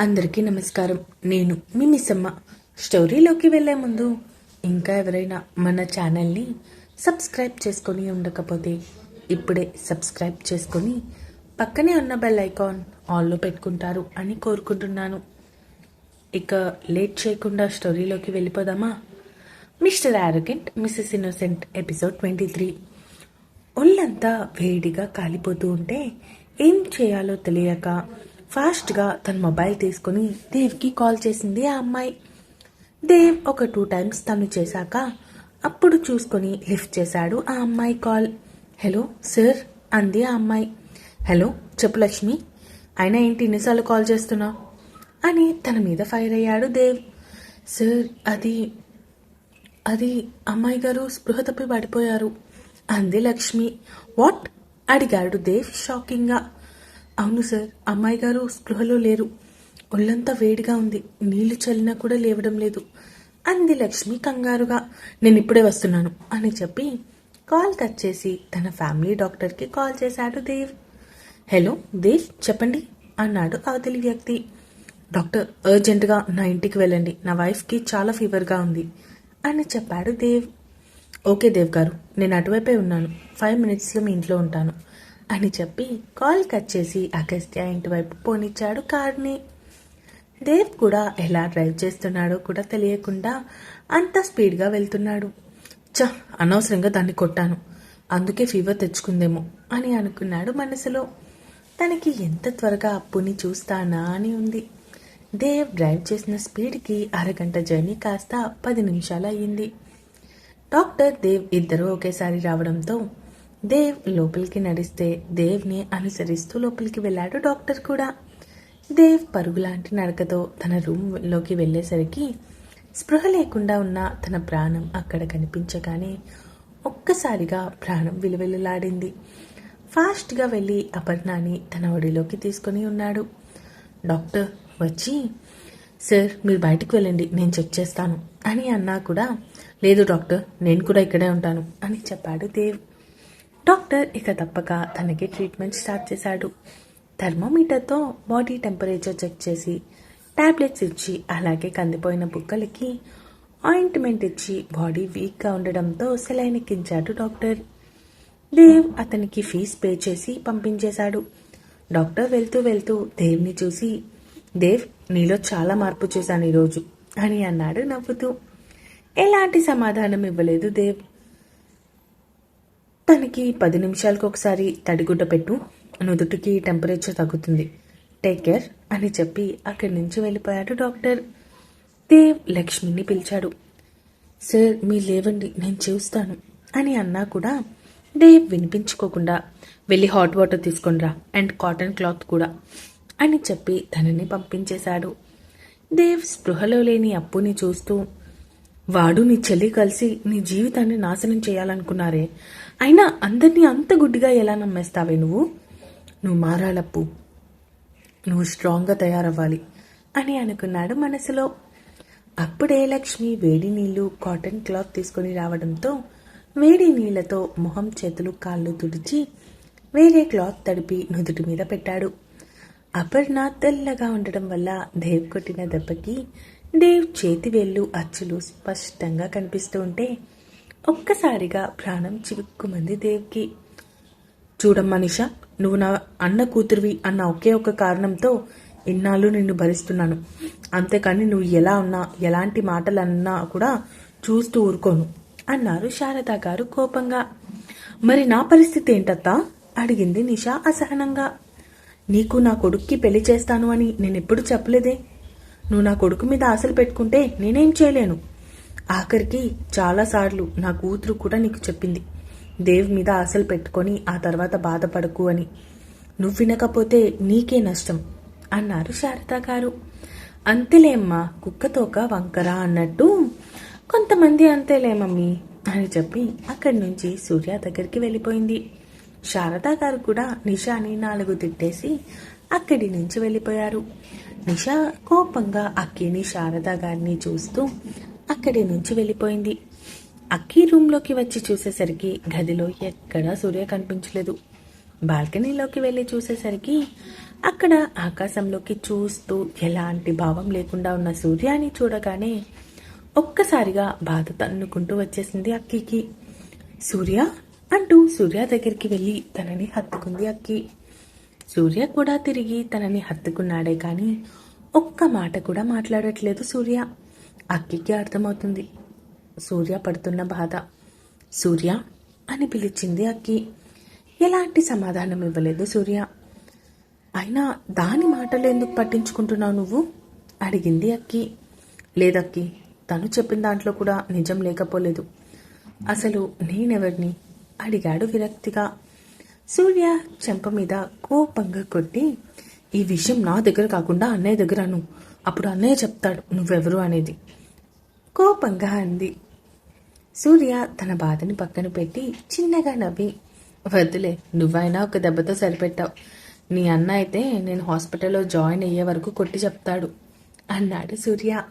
అందరికీ నమస్కారం. నేను మీ మిస్సమ్మ. స్టోరీలోకి వెళ్ళే ముందు ఇంకా ఎవరైనా మన ఛానల్ని సబ్స్క్రైబ్ చేసుకొని ఉండకపోతే ఇప్పుడే సబ్స్క్రైబ్ చేసుకొని పక్కనే ఉన్న బెల్ ఐకాన్ ఆల్లో పెట్టుకుంటారు అని కోరుకుంటున్నాను. ఇక లేట్ చేయకుండా స్టోరీలోకి వెళ్ళిపోదామా? Mister arrogant missus innocent episode twenty three. ఒళ్ళంతా వేడిగా కాలిపోతూ ఉంటే ఏం చేయాలో తెలియక ఫాస్ట్గా తన మొబైల్ తీసుకుని దేవ్కి కాల్ చేసింది ఆ అమ్మాయి. దేవ్ ఒక టూ టైమ్స్ తను చేశాక అప్పుడు చూసుకొని లిఫ్ట్ చేశాడు ఆ అమ్మాయి కాల్. హలో సార్ అంది ఆ అమ్మాయి. హలో చెప్పు లక్ష్మి అయినా ఏంటి ఎన్నిసార్లు కాల్ చేస్తున్నావు? అని తన మీద ఫైర్ అయ్యాడు దేవ్. సార్ అది అది అమ్మాయి గారు స్పృహ తప్పి పడిపోయారు అంది లక్ష్మి. వాట్? అడిగాడు దేవ్ షాకింగ్గా. అవును సార్ అమ్మాయి గారు స్పృహలో లేరు. ఒళ్ళంతా వేడిగా ఉంది. నీళ్ళు చల్లినా కూడా లేవడం లేదు. అంది లక్ష్మి కంగారుగా. నేను ఇప్పుడే వస్తున్నాను అని చెప్పి కాల్ కట్ చేసి తన ఫ్యామిలీ డాక్టర్కి కాల్ చేశాడు దేవ్. హలో దేవ్ చెప్పండి అన్నాడు అవతలి వ్యక్తి. డాక్టర్ అర్జెంటుగా నా ఇంటికి వెళ్ళండి. నా వైఫ్కి చాలా ఫీవర్గా ఉంది అని చెప్పాడు దేవ్. ఓకే దేవ్ గారు నేను అటువైపే ఉన్నాను. ఫైవ్ మినిట్స్లో మీ ఇంట్లో ఉంటాను. అని చెప్పి కాల్ కట్ చేసి అగస్త్య ఇంటి వైపు పోనిచ్చాడు కార్ని. దేవ్ కూడా ఎలా డ్రైవ్ చేస్తున్నాడో కూడా తెలియకుండా అంత స్పీడ్గా వెళ్తున్నాడు. చ అనవసరంగా దాన్ని కొట్టాను. అందుకే ఫీవర్ తెచ్చుకుందేమో అని అనుకున్నాడు మనసులో. తనకి ఎంత త్వరగా అప్పుని చూస్తానా అని ఉంది. దేవ్ డ్రైవ్ చేసిన స్పీడ్కి అరగంట జర్నీ కాస్త పది నిమిషాలు అయ్యింది. డాక్టర్ దేవ్ ఇద్దరూ ఒకేసారి రావడంతో దేవ్ లోపలికి నడిస్తే దేవ్ని అనుసరిస్తూ లోపలికి వెళ్ళాడు డాక్టర్ కూడా. దేవ్ పరుగులాంటి నడకతో తన రూమ్లోకి వెళ్ళేసరికి స్పృహ లేకుండా ఉన్న తన ప్రాణం అక్కడ కనిపించగానే ఒక్కసారిగా ప్రాణం విలువెల్లులాడింది. ఫాస్ట్గా వెళ్ళి అపర్ణాని తన ఒడిలోకి తీసుకొని ఉన్నాడు. డాక్టర్ వచ్చి సార్ మీరు బయటకు వెళ్ళండి నేను చెక్ చేస్తాను అని అన్నా కూడా లేదు డాక్టర్ నేను కూడా ఇక్కడే ఉంటాను అని చెప్పాడు దేవ్. డాక్టర్ ఇక తప్పక తనకి ట్రీట్మెంట్ స్టార్ట్ చేశాడు. థర్మోమీటర్తో బాడీ టెంపరేచర్ చెక్ చేసి టాబ్లెట్స్ ఇచ్చి అలాగే కందిపోయిన బుక్కలకి ఆయింట్మెంట్ ఇచ్చి బాడీ వీక్గా ఉండడంతో సెలైన్ ఎక్కించాడు డాక్టర్. దేవ్ అతనికి ఫీజ్ పే చేసి పంపించేశాడు. డాక్టర్ వెళ్తూ వెళ్తూ దేవ్ని చూసి దేవ్ నీలో చాలా మార్పు చూశాను ఈరోజు అని అన్నాడు నవ్వుతూ. ఎలాంటి సమాధానం ఇవ్వలేదు దేవ్. తనకి పది నిమిషాలకు ఒకసారి తడిగుడ్డ పెట్టు. నుదుటికి టెంపరేచర్ తగ్గుతుంది. టేక్ కేర్ అని చెప్పి అక్కడి నుంచి వెళ్ళిపోయాడు డాక్టర్. దేవ్ లక్ష్మిని పిలిచాడు. సార్ మీరు లేవండి నేను చూస్తాను అని అన్నా కూడా దేవ్ వినిపించుకోకుండా వెళ్ళి హాట్ వాటర్ తీసుకొనిరా అండ్ కాటన్ క్లాత్ కూడా అని చెప్పి తనని పంపించేశాడు. దేవ్ స్పృహలో లేని అప్పుని చూస్తూ వాడు నీ చెల్లి కలిసి నీ జీవితాన్ని నాశనం చేయాలనుకున్నారే అయినా అందరినీ అంత గుడ్డిగా ఎలా నమ్మేస్తావే నువ్వు? నువ్వు మారాలప్పు. నువ్వు స్ట్రాంగ్గా తయారవ్వాలి అని అనుకున్నాడు మనసులో. అప్పుడే లక్ష్మి వేడి నీళ్ళు కాటన్ క్లాత్ తీసుకొని రావడంతో వేడి నీళ్ళతో మొహం చేతులు కాళ్ళు తుడిచి వేరే క్లాత్ తడిపి నుదుటి మీద పెట్టాడు. అపర్ణ తెల్లగా ఉండడం వల్ల దేవ్ కొట్టిన దెబ్బకి దేవ్ చేతి వేళ్ళు అచ్చులు స్పష్టంగా కనిపిస్తూ ఉంటే ఒక్కసారిగా ప్రాణం చివుక్కుమంది దేవ్కి. చూడమ్మా నిషా నువ్వు నా అన్న కూతురువి అన్న ఒకే ఒక కారణంతో ఇన్నాళ్ళు నిన్ను భరిస్తున్నాను. అంతేకాని నువ్వు ఎలా ఉన్నా ఎలాంటి మాటలు అన్నా కూడా చూస్తూ ఊరుకోను అన్నారు శారదా గారు కోపంగా. మరి నా పరిస్థితి ఏంటత్తా? అడిగింది నిషా అసహనంగా. నీకు నా కొడుక్కి పెళ్ళి చేస్తాను అని నేనెప్పుడు చెప్పలేదే? నువ్వు నా కొడుకు మీద ఆశలు పెట్టుకుంటే నేనేం చేయలేను? ఆఖరికి చాలాసార్లు నా కూతురు కూడా నీకు చెప్పింది. దేవ్ మీద ఆశలు పెట్టుకొని ఆ తర్వాత బాధపడకు అని. నువ్వు వినకపోతే నీకే నష్టం అన్నారు శారద గారు. అంతేలేమ్మా కుక్కతోక వంకర అన్నట్టు. కొంతమంది అంతేలే మమ్మీ అని చెప్పి అక్కడి నుంచి సూర్య దగ్గరికి వెళ్ళిపోయింది. శారదా గారు కూడా నిషాని నాలుగు తిట్టేసి అక్కడి నుంచి వెళ్ళిపోయారు. నిషా కోపంగా అక్కిని శారదా గారిని చూస్తూ అక్కడి నుంచి వెళ్ళిపోయింది. అక్కి రూమ్లోకి వచ్చి చూసేసరికి గదిలో ఎక్కడా సూర్య కనిపించలేదు. బాల్కనీలోకి వెళ్ళి చూసేసరికి అక్కడ ఆకాశంలోకి చూస్తూ ఎలాంటి భావం లేకుండా ఉన్న సూర్యాని చూడగానే ఒక్కసారిగా బాధ తన్నుకుంటూ వచ్చేసింది అక్కికి. సూర్య అంటూ సూర్య దగ్గరికి వెళ్ళి తనని హత్తుకుంది అక్కి. సూర్య కూడా తిరిగి తనని హత్తుకున్నాడే కానీ ఒక్క మాట కూడా మాట్లాడట్లేదు సూర్య. అక్కికి అర్థమవుతుంది. సూర్య పడుతున్న బాధ. సూర్య అని పిలిచింది అక్కి. ఎలాంటి సమాధానం ఇవ్వలేదు సూర్య. అయినా దాని మాటలు ఎందుకు పట్టించుకుంటున్నావు నువ్వు? అడిగింది అక్కి. లేదక్కి తను చెప్పిన దాంట్లో కూడా నిజం లేకపోలేదు. అసలు నేనెవరిని? అడిగాడు విరక్తిగా. సూర్య చెంప మీద కోపంగా కొట్టి ఈ విషయం నా దగ్గర కాకుండా అన్నయ్య దగ్గరను అప్పుడు అన్నయ్య చెప్తాడు నువ్వెవరు? అనేది. కోపంగా అంది. సూర్య తన బాధని పక్కన పెట్టి చిన్నగా నవ్వి వద్దులే నువ్వైనా ఒక దెబ్బతో సరిపెట్టావు. నీ అన్న అయితే నేను హాస్పిటల్లో జాయిన్ అయ్యే వరకు కొట్టి చెప్తాడు అన్నాడు సూర్య.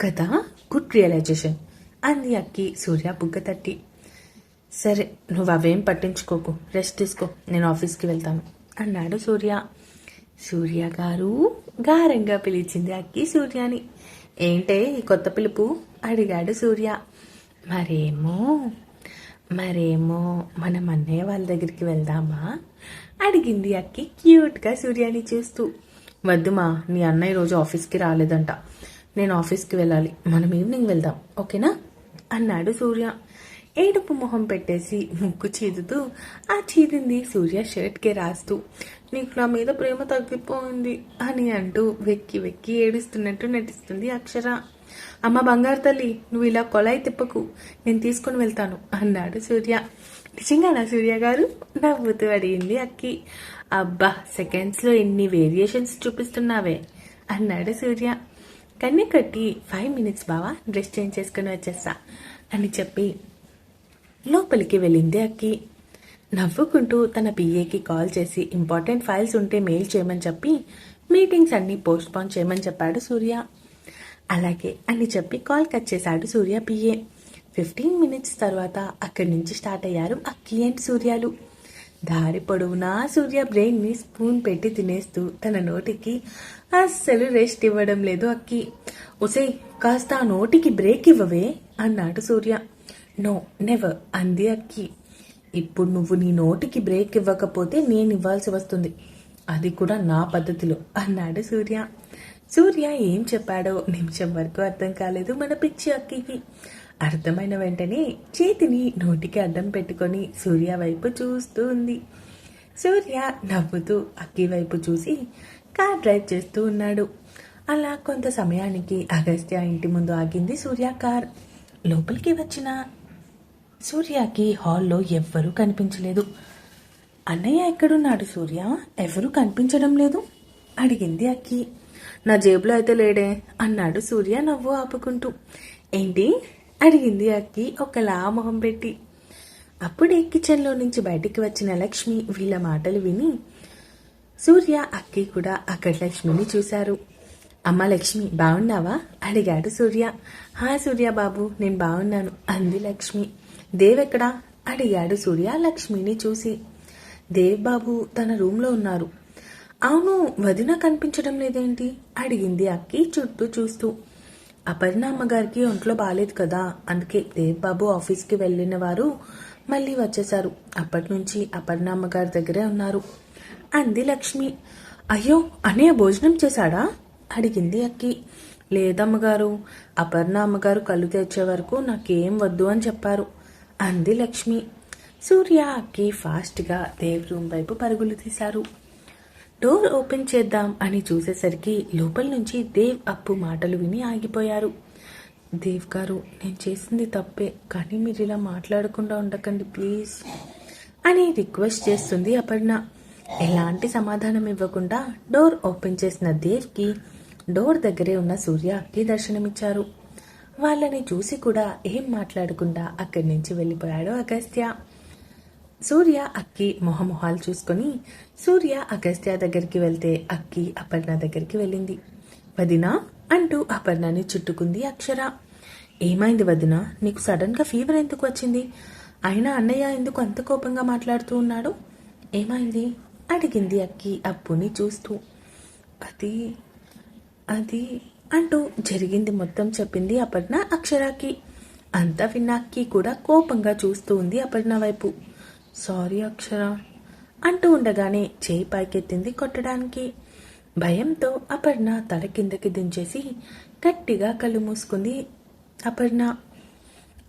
కదా గుడ్ రియలైజేషన్ అంది అక్కి. సూర్య బుగ్గ తట్టి సరే నువ్వు అవేం పట్టించుకోకు రెస్ట్ తీసుకో నేను ఆఫీస్కి వెళ్తాను అన్నాడు సూర్య. సూర్య గారు గారంగా పిలిచింది అక్కి సూర్యాని. ఏంటే ఈ కొత్త పిలుపు? అడిగాడు సూర్య. మరేమో మరేమో మనం అన్నయ్య వాళ్ళ దగ్గరికి వెళ్దామా? అడిగింది అక్కి క్యూట్గా సూర్యాని చూస్తూ. వద్దుమా నీ అన్నయ్య రోజు ఆఫీస్కి రాలేదంట. నేను ఆఫీస్కి వెళ్ళాలి. మనం ఈవినింగ్ వెళ్దాం ఓకేనా? అన్నాడు సూర్య. ఏడుపు మొహం పెట్టేసి ముక్కు చీదుతూ ఆ చీదింది సూర్య షర్ట్కే రాస్తూ. నీకు నా మీద ప్రేమ తగ్గిపోయింది అని అంటూ వెక్కి వెక్కి ఏడుస్తున్నట్టు నటిస్తుంది అక్షర. అమ్మ బంగారు తల్లి నువ్వు ఇలా కొలాయి తిప్పకు నేను తీసుకుని వెళ్తాను అన్నాడు సూర్య. నిజంగానా సూర్య గారు? నవ్వుతూ అడిగింది అక్కి. అబ్బా సెకండ్స్లో ఎన్ని వేరియేషన్స్ చూపిస్తున్నావే అన్నాడు సూర్య. కన్నీ కట్టి ఫైవ్ మినిట్స్ బావా డ్రెస్ చేంజ్ చేసుకుని వచ్చేస్తా అని చెప్పి లోపలికి వెళ్ళింది అక్కి. నవ్వుకుంటూ తన పిఏకి కాల్ చేసి ఇంపార్టెంట్ ఫైల్స్ ఉంటే మెయిల్ చేయమని చెప్పి మీటింగ్స్ అన్ని పోస్ట్పోన్ చేయమని చెప్పాడు సూర్య. అలాగే అని చెప్పి కాల్ కట్ చేశాడు సూర్య పిఏ. ఫిఫ్టీన్ మినిట్స్ తర్వాత అక్కడి నుంచి స్టార్ట్ అయ్యారు అక్కి అండ్ సూర్యాలు. దారి పొడవునా సూర్య బ్రెయిన్ని స్పూన్ పెట్టి తినేస్తూ తన నోటికి అస్సలు రెస్ట్ ఇవ్వడం లేదు అక్కి. ఒసే కాస్త ఆ నోటికి బ్రేక్ ఇవ్వవే అన్నాడు సూర్య. నో నెవర్ అంది అక్కి. ఇప్పుడు నువ్వు నీ నోటికి బ్రేక్ ఇవ్వకపోతే నేను ఇవ్వాల్సి వస్తుంది. అది కూడా నా పద్ధతిలో అన్నాడు సూర్య. సూర్య ఏం చెప్పాడో నిమిషం వరకు అర్థం కాలేదు మన పిచ్చి అక్కికి. అర్థమైన వెంటనే చేతిని నోటికి అడ్డం పెట్టుకొని సూర్య వైపు చూస్తూ ఉంది. సూర్య నవ్వుతూ అక్కి వైపు చూసి కార్ డ్రైవ్ చేస్తూ ఉన్నాడు. అలా కొంత సమయానికి అగస్త్య ఇంటి ముందు ఆగింది సూర్య కార్. లోపలికి వచ్చిన సూర్యకి హాల్లో ఎవ్వరూ కనిపించలేదు. అన్నయ్య ఎక్కడున్నాడు సూర్య? ఎవరూ కనిపించడం లేదు? అడిగింది అక్కి. నా జేబులో అయితే లేడే అన్నాడు సూర్య నవ్వు ఆపుకుంటూ. ఏంటి? అడిగింది అక్కి ఒకలా మొహం పెట్టి. అప్పుడే కిచెన్లో నుంచి బయటికి వచ్చిన లక్ష్మి వీళ్ళ మాటలు విని సూర్య అక్కి కూడా అక్కడ లక్ష్మిని చూశారు. అమ్మ లక్ష్మి బాగున్నావా అడిగాడు సూర్య. హా సూర్య బాబు నేను బాగున్నాను అంది లక్ష్మి. దేవెక్కడా? అడిగాడు సూర్య లక్ష్మిని చూసి. దేవ్ బాబు తన రూమ్లో ఉన్నారు. అవును వదిన కనిపించడం లేదేంటి? అడిగింది అక్కి చుట్టూ చూస్తూ. అపర్ణ అమ్మగారికి ఒంట్లో బాగాలేదు కదా అందుకే దేవ్ బాబు ఆఫీస్కి వెళ్ళిన వారు మళ్ళీ వచ్చేశారు. అప్పటి నుంచి అపర్ణ అమ్మగారి దగ్గరే ఉన్నారు. అంది లక్ష్మి. అయ్యో అన్నయ్య భోజనం చేశాడా? అడిగింది అక్కి. లేదమ్మగారు అపర్ణ అమ్మగారు కళ్ళు తెచ్చే వరకు నాకేం వద్దు అని చెప్పారు. అంది లక్ష్మి. సూర్య అక్కి ఫాస్ట్గా దేవ్ రూమ్ వైపు పరుగులు తీశారు. డోర్ ఓపెన్ చేద్దాం అని చూసేసరికి లోపల నుంచి దేవ్ అప్పు మాటలు విని ఆగిపోయారు. దేవ్ గారు నేను చేసింది తప్పే కానీ మీరు ఇలా మాట్లాడకుండా ఉండకండి ప్లీజ్ అని రిక్వెస్ట్ చేస్తుంది అపర్ణ. ఎలాంటి సమాధానం ఇవ్వకుండా డోర్ ఓపెన్ చేసిన దేవ్కి డోర్ దగ్గరే ఉన్న సూర్యకి దర్శనమిచ్చారు. వాళ్ళని చూసి కూడా ఏం మాట్లాడకుండా అక్కడి నుంచి వెళ్ళిపోయాడు అగస్త్య. సూర్య అక్కి మొహమొహాలు చూసుకొని సూర్య అగస్త్య దగ్గరికి వెళ్తే అక్కి అపర్ణ దగ్గరికి వెళ్ళింది. వదినా అంటూ అపర్ణని చుట్టుకుంది అక్షర. ఏమైంది వదినా? నీకు సడన్గా ఫీవర్ ఎందుకు వచ్చింది? అయినా అన్నయ్య ఎందుకు అంత కోపంగా మాట్లాడుతూ ఉన్నాడు? ఏమైంది? అడిగింది అక్కి అప్పుని చూస్తూ. అది అది అంటూ జరిగింది మొత్తం చెప్పింది అపర్ణ అక్షరాకి. అంతా విన్నాకి కూడా కోపంగా చూస్తూ ఉంది అపర్ణ వైపు. సారీ అక్షర అంటూ ఉండగానే చేయి పైకెత్తింది కొట్టడానికి. భయంతో అపర్ణ తల కిందకి దించేసి గట్టిగా కళ్ళు మూసుకుంది అపర్ణ.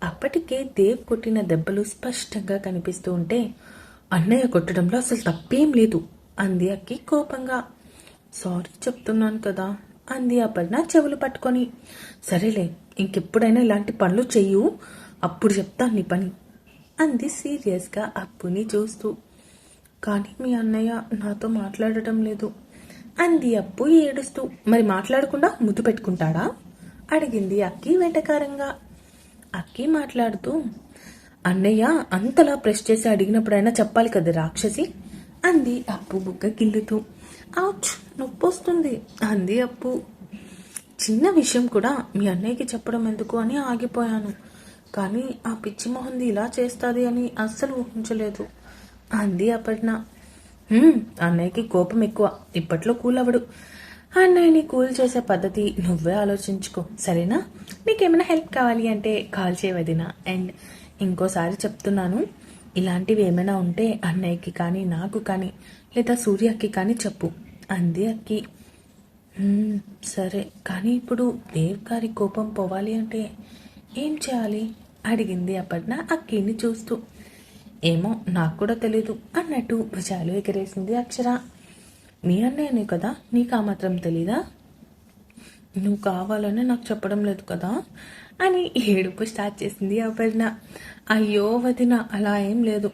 అప్పటికే దేవ్ కొట్టిన దెబ్బలు స్పష్టంగా కనిపిస్తూ ఉంటే అన్నయ్య కొట్టడంలో అసలు తప్పేం లేదు అంది అక్కి కోపంగా. సారీ చెప్తున్నాను కదా అంది అపర్ణ చెవులు పట్టుకొని. సరేలే ఇంకెప్పుడైనా ఇలాంటి పనులు చెయ్యు. అప్పుడు చెప్తాను నీ పని అంది సీరియస్గా అప్పుని చూస్తూ. కానీ మీ అన్నయ్య నాతో మాట్లాడటం లేదు అంది అప్పు ఏడుస్తూ. మరి మాట్లాడకుండా ముద్దు పెట్టుకుంటాడా? అడిగింది అక్కి వెంటకారంగా. అక్కి మాట్లాడుతూ అన్నయ్య అంతలా ప్రెస్ చేసి అడిగినప్పుడైనా చెప్పాలి కదా రాక్షసి? అంది అప్పు బుగ్గ గిల్లుతూ. అవుచ్ నొప్పి వస్తుంది అంది అప్పు. చిన్న విషయం కూడా మీ అన్నయ్యకి చెప్పడం ఎందుకు అని ఆగిపోయాను. కానీ ఆ పిచ్చి మొహంది ఇలా చేస్తుంది అని అస్సలు ఊహించలేదు. అంది అపర్ణ. అన్నయ్యకి కోపం ఎక్కువ. ఇప్పట్లో కూల్ అవ్వడు అన్నయ్యని కూల్ చేసే పద్ధతి నువ్వే ఆలోచించుకో. సరేనా? నీకేమైనా హెల్ప్ కావాలి అంటే కాల్ చేయవదినా అండ్ ఇంకోసారి చెప్తున్నాను. ఇలాంటివి ఏమైనా ఉంటే అన్నయ్యకి కానీ నాకు కానీ లేదా సూర్యకి కానీ చెప్పు. అంది అక్కి. సరే కానీ ఇప్పుడు దేవ్ గారి కోపం పోవాలి అంటే ఏం చేయాలి? అడిగింది అపర్ణ అక్కిని చూస్తూ. ఏమో నాకు కూడా తెలీదు అన్నట్టు భుజాలు ఎగరేసింది అక్షర. మీ అన్నయ్యనే కదా నీకు ఆ మాత్రం తెలీదా? నువ్వు కావాలని నాకు చెప్పడం లేదు కదా అని ఏడుపు స్టార్ట్ చేసింది అపర్ణ. అయ్యో వదిన అలా ఏం లేదు.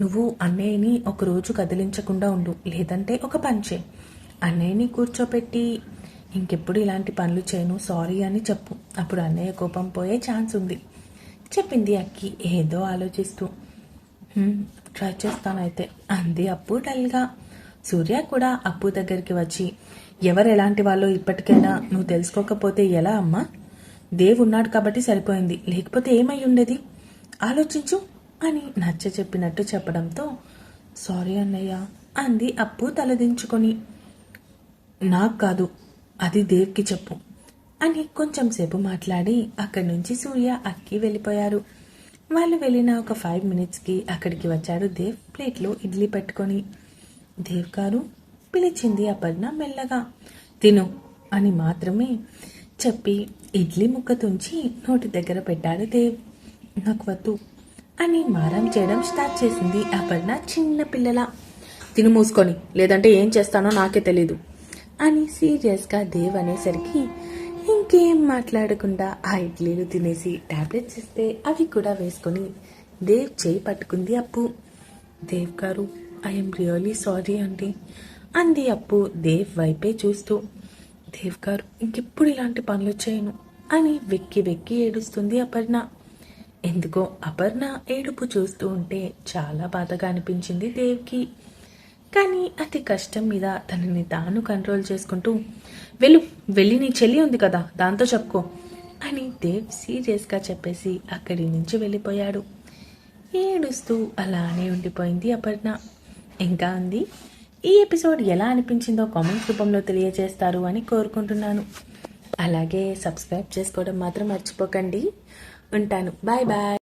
నువ్వు అన్నయ్యని ఒకరోజు కదిలించకుండా ఉండు లేదంటే ఒక పంచే. అన్నయ్యని కూర్చోపెట్టి ఇంకెప్పుడు ఇలాంటి పనులు చేయను సారీ అని చెప్పు. అప్పుడు అన్నయ్య కోపం పోయే ఛాన్స్ ఉంది. చెప్పింది అక్కి ఏదో ఆలోచిస్తూ. ట్రై చేస్తానైతే అంది అప్పు డల్గా సూర్య కూడా అప్పు దగ్గరికి వచ్చి ఎవరు ఎలాంటి వాళ్ళో ఇప్పటికైనా నువ్వు తెలుసుకోకపోతే ఎలా అమ్మా? దేవ్ ఉన్నాడు కాబట్టి సరిపోయింది లేకపోతే ఏమై ఉండేది? ఆలోచించు అని నచ్చ చెప్పినట్టు చెప్పడంతో సారీ అన్నయ్య అంది అప్పు తలదించుకొని. నాకు కాదు అది దేవ్కి చెప్పు అని కొంచెం సేపు మాట్లాడి అక్కడి నుంచి సూర్య అక్కి వెళ్ళిపోయారు. వాళ్ళు వెళ్ళిన ఒక ఫైవ్ మినిట్స్కి అక్కడికి వచ్చాడు దేవ్ ప్లేట్లో ఇడ్లీ పెట్టుకొని. దేవ్ గారు పిలిచింది అపర్ణ మెల్లగా తిను అని మాత్రమే చెప్పి ఇడ్లీ ముక్క తుంచి నోటి దగ్గర పెట్టాడు దేవ్. నాకు వద్దు అని మారం చేయడం స్టార్ట్ చేసింది అపర్ణ చిన్న పిల్లల. తిను మూసుకొని లేదంటే ఏం చేస్తానో నాకే తెలీదు అని సీరియస్గా దేవ్ అనేసరికి ఇంకేం మాట్లాడకుండా ఆ ఇడ్లీలు తినేసి టాబ్లెట్స్ ఇస్తే అవి కూడా వేసుకొని దేవ్ చేయి పట్టుకుంది అప్పు. దేవ్ గారు ఐఎమ్ రియలీ సారీ అండి అంది అప్పు దేవ్ వైపే చూస్తూ. దేవ్ గారు ఇంకెప్పుడు ఇలాంటి పనులు చేయను అని వెక్కి వెక్కి ఏడుస్తుంది అపర్ణ. ఎందుకో అపర్ణ ఏడుపు చూస్తూ ఉంటే చాలా బాధగా అనిపించింది దేవ్కి. కానీ అతి కష్టం మీద తనని తాను కంట్రోల్ చేసుకుంటూ వెళ్ళు వెళ్ళి నీ చెల్లి ఉంది కదా దాంతో చెప్పుకో అని దేవ్ సీరియస్గా చెప్పేసి అక్కడి నుంచి వెళ్ళిపోయాడు. ఏడుస్తూ అలానే ఉండిపోయింది అపర్ణ. ఇంకా ఉంది ఈ ఎపిసోడ్ ఎలా అనిపించిందో కామెంట్ రూపంలో తెలియజేస్తారు అని కోరుకుంటున్నాను. అలాగే సబ్స్క్రైబ్ చేసుకోవడం మాత్రం మర్చిపోకండి. ఉంటాను. Bye bye.